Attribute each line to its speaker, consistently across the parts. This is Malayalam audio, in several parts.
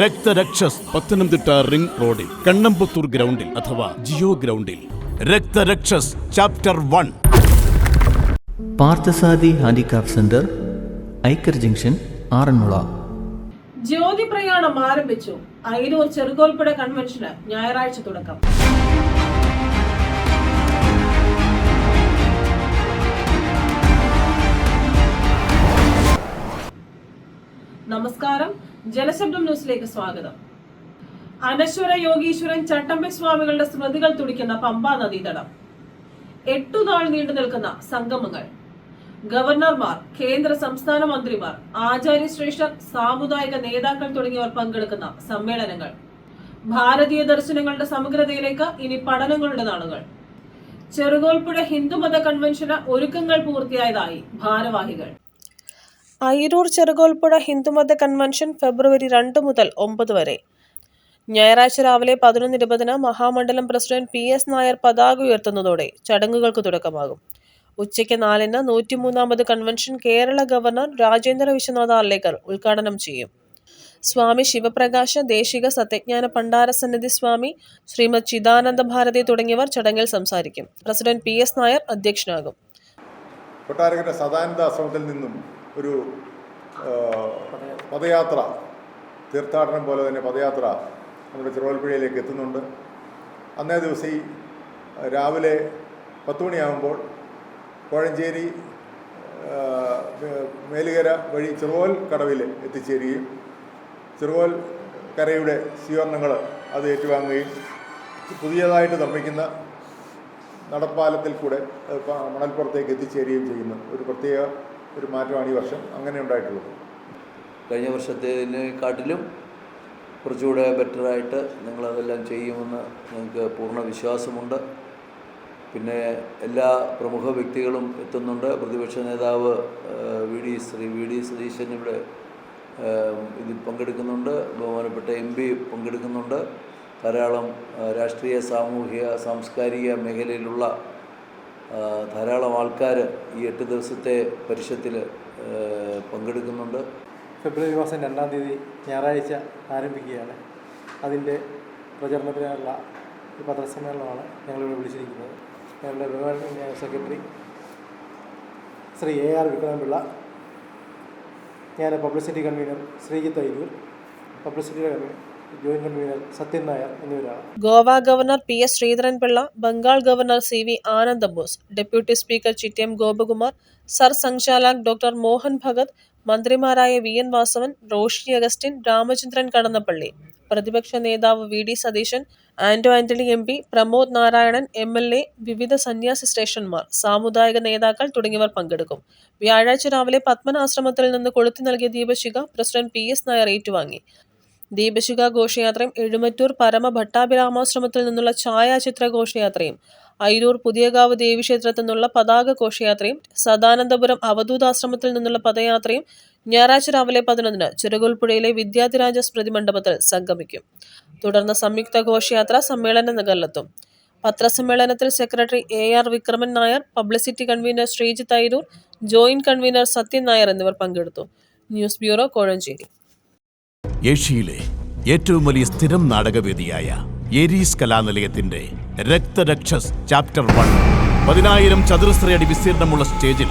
Speaker 1: രക്തരക്ഷസ് പത്തനംതിട്ട റിംഗ് റോഡിൽ കണ്ണമ്പത്തൂർ ഗ്രൗണ്ടിൽ അഥവാ ജിയോ ഗ്രൗണ്ടിൽ. Raktharakshas chapter one.
Speaker 2: Parthasarathy handicraft centre Aikkar junction Aranmula.
Speaker 3: ജ്യോതി പ്രയാണം ആരംഭിച്ചു. അയിരൂർ ചെറുകോൽപ്പുഴ കൺവെൻഷന് ഞായറാഴ്ച തുടക്കം. ജലശബ്ദം ന്യൂസിലേക്ക് സ്വാഗതം. അനശ്വര യോഗീശ്വരൻ ചട്ടമ്പി സ്വാമികളുടെ സ്മൃതികൾ തുടിക്കുന്ന പമ്പാ നദീതടം. എട്ടു നാൾ നീണ്ടു നിൽക്കുന്ന സംഗമങ്ങൾ. ഗവർണർമാർ കേന്ദ്ര സംസ്ഥാന മന്ത്രിമാർ ആചാര്യശ്രേഷ്ഠർ സാമുദായിക നേതാക്കൾ തുടങ്ങിയവർ പങ്കെടുക്കുന്ന സമ്മേളനങ്ങൾ. ഭാരതീയ ദർശനങ്ങളുടെ സമഗ്രതയിലേക്ക് ഇനി പഠനങ്ങളുടെ നാളുകൾ. ചെറുകോൽപ്പുഴ ഹിന്ദുമത കൺവെൻഷന് ഒരുക്കങ്ങൾ പൂർത്തിയായതായി ഭാരവാഹികൾ. അയിരൂർ ചെറുകോൽപ്പുഴ ഹിന്ദുമത കൺവെൻഷൻ ഫെബ്രുവരി രണ്ട് മുതൽ ഒമ്പത് വരെ. ഞായറാഴ്ച രാവിലെ പതിനൊന്ന് ഇരുപതിന് മഹാമണ്ഡലം പ്രസിഡന്റ് പി എസ് നായർ പതാക ഉയർത്തുന്നതോടെ ചടങ്ങുകൾക്ക് തുടക്കമാകും. ഉച്ചയ്ക്ക് നാലിന് നൂറ്റിമൂന്നാമത് കൺവെൻഷൻ കേരള ഗവർണർ രാജേന്ദ്ര വിശ്വനാഥ അർലേക്കർ ഉദ്ഘാടനം ചെയ്യും. സ്വാമി ശിവപ്രകാശ ദേശിക സത്യജ്ഞാന പണ്ടാര സന്നിധി സ്വാമി ശ്രീമദ് ചിദാനന്ദ ഭാരതി തുടങ്ങിയവർ ചടങ്ങിൽ സംസാരിക്കും. പ്രസിഡന്റ് പി എസ് നായർ അധ്യക്ഷനാകും.
Speaker 4: കൊട്ടാരക്കര സദാനന്ദ ആശ്രമത്തിൽ നിന്നും ഒരു പദയാത്ര. തീർത്ഥാടനം പോലെ തന്നെ പദയാത്ര നമ്മുടെ ചെറുവൽപ്പുഴയിലേക്ക് എത്തുന്നുണ്ട്. അന്നേ ദിവസം ഈ രാവിലെ പത്ത് മണിയാകുമ്പോൾ കോഴഞ്ചേരി മേലുകര വഴി ചെറുകോൽ കടവിൽ എത്തിച്ചേരുകയും ചെറുകോൽ കരയുടെ സ്വീകരണങ്ങൾ അത് ഏറ്റുവാങ്ങുകയും പുതിയതായിട്ട് നിർമ്മിക്കുന്ന നടപ്പാലത്തിൽ കൂടെ മണൽപ്പുറത്തേക്ക് എത്തിച്ചേരുകയും ചെയ്യുന്നു. ഒരു പ്രത്യേക ഒരു മാറ്റമാണ് ഈ വർഷം. അങ്ങനെ ഉണ്ടായിട്ടുള്ളത്.
Speaker 5: കഴിഞ്ഞ വർഷത്തേതിനെക്കാട്ടിലും കുറച്ചുകൂടെ ബെറ്ററായിട്ട് നിങ്ങളതെല്ലാം ചെയ്യുമെന്ന് ഞങ്ങൾക്ക് പൂർണ വിശ്വാസമുണ്ട്. പിന്നെ എല്ലാ പ്രമുഖ വ്യക്തികളും എത്തുന്നുണ്ട്. പ്രതിപക്ഷ നേതാവ് V D Shri V D Satheesan ഇവിടെ ഇതിൽ പങ്കെടുക്കുന്നുണ്ട്. ബഹുമാനപ്പെട്ട എം പി പങ്കെടുക്കുന്നുണ്ട്. ധാരാളം രാഷ്ട്രീയ സാമൂഹിക സാംസ്കാരിക മേഖലയിലുള്ള ധാരാളം ആൾക്കാർ ഈ എട്ട് ദിവസത്തെ പരിഷത്തിൽ പങ്കെടുക്കുന്നുണ്ട്.
Speaker 6: ഫെബ്രുവരി മാസം രണ്ടാം തീയതി ഞായറാഴ്ച ആരംഭിക്കുകയാണ്. അതിന്റെ പ്രചരണത്തിനായുള്ള പത്രസമ്മേളനമാണ് ഞങ്ങളിവിടെ വിളിച്ചിരിക്കുന്നത്. ഞങ്ങളുടെ ബഹുമാന്യ secretary Shri A R Vikramapillai ഞാൻ publicity convener Sreejith Ayyur. പബ്ലിസിറ്റിയുടെ convenor.
Speaker 3: Goa governor P S Sreedharanpillai Bengal governor C V Ananda Bose deputy speaker Chittayam Gopakumar sir സംഘാലക് ഡോക്ടർ മോഹൻ ഭഗത് മന്ത്രിമാരായ വി എൻ വാസവൻ റോഷി അഗസ്റ്റിൻ രാമചന്ദ്രൻ കടന്നപ്പള്ളി പ്രതിപക്ഷ നേതാവ് V D Satheesan Anto Antony M P Pramod Narayanan M L A വിവിധ സന്യാസി ശ്രേഷ്ഠന്മാർ സാമുദായിക നേതാക്കൾ തുടങ്ങിയവർ പങ്കെടുക്കും. വ്യാഴാഴ്ച രാവിലെ പത്മനാശ്രമത്തിൽ നിന്ന് കൊളുത്തി നൽകിയ ദീപശിഖ പ്രസിഡന്റ് പി എസ് നായർ ഏറ്റുവാങ്ങി. ദീപശിഖ ഘോഷയാത്രയും എഴുമറ്റൂർ പരമ ഭട്ടാഭിരാമാശ്രമത്തിൽ നിന്നുള്ള ഛായാചിത്ര ഘോഷയാത്രയും അയിരൂർ പുതിയകാവ് ദേവീക്ഷേത്രത്തിൽ നിന്നുള്ള പതാക ഘോഷയാത്രയും സദാനന്ദപുരം അവധൂതാശ്രമത്തിൽ നിന്നുള്ള പദയാത്രയും ഞായറാഴ്ച രാവിലെ പതിനൊന്നിന് ചെറുകുൽപ്പുഴയിലെ വിദ്യാധിരാജ സ്മൃതി മണ്ഡപത്തിൽ സംഗമിക്കും. തുടർന്ന് സംയുക്ത ഘോഷയാത്ര സമ്മേളന നഗറിലെത്തും പത്രസമ്മേളനത്തിൽ secretary A R Vikraman Nair publicity convenor Sreejith Ayiroor joint convenor Sathyan Nair എന്നിവർ പങ്കെടുത്തു. News bureau Kozhencherry.
Speaker 1: ഏഷ്യയിലെ ഏറ്റവും വലിയ സ്ഥിരം നാടകവേദിയായ ഏരീസ് കലാനിലയത്തിന്റെ രക്തരക്ഷസ് ചാപ്റ്റർ വൺ പതിനായിരം ചതുരശ്രയടി വിസ്തീർണമുള്ള സ്റ്റേജിൽ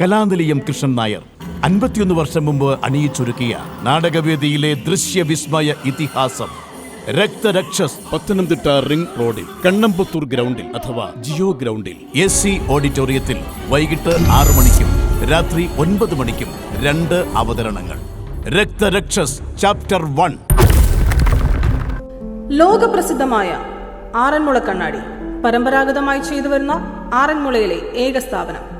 Speaker 1: കലാനിലയം കൃഷ്ണൻ നായർ അൻപത്തിയൊന്ന് വർഷം മുമ്പ് അണിയിച്ചൊരുക്കിയ നാടകവേദിയിലെ ദൃശ്യവിസ്മയ ഇതിഹാസം രക്തരക്ഷസ് പത്തനംതിട്ട റിംഗ് റോഡിൽ കണ്ണമ്പത്തൂർ ഗ്രൗണ്ടിൽ അഥവാ ജിയോ ഗ്രൗണ്ടിൽ. എ സി ഓഡിറ്റോറിയത്തിൽ വൈകിട്ട് ആറു മണിക്കും രാത്രി ഒൻപത് മണിക്കും രണ്ട് അവതരണങ്ങൾ. Raktharakshas chapter one.
Speaker 3: ലോകപ്രസിദ്ധമായ ആറന്മുള കണ്ണാടി. പരമ്പരാഗതമായി ചെയ്തു വരുന്ന ആറന്മുളയിലെ ഏക സ്ഥാപനം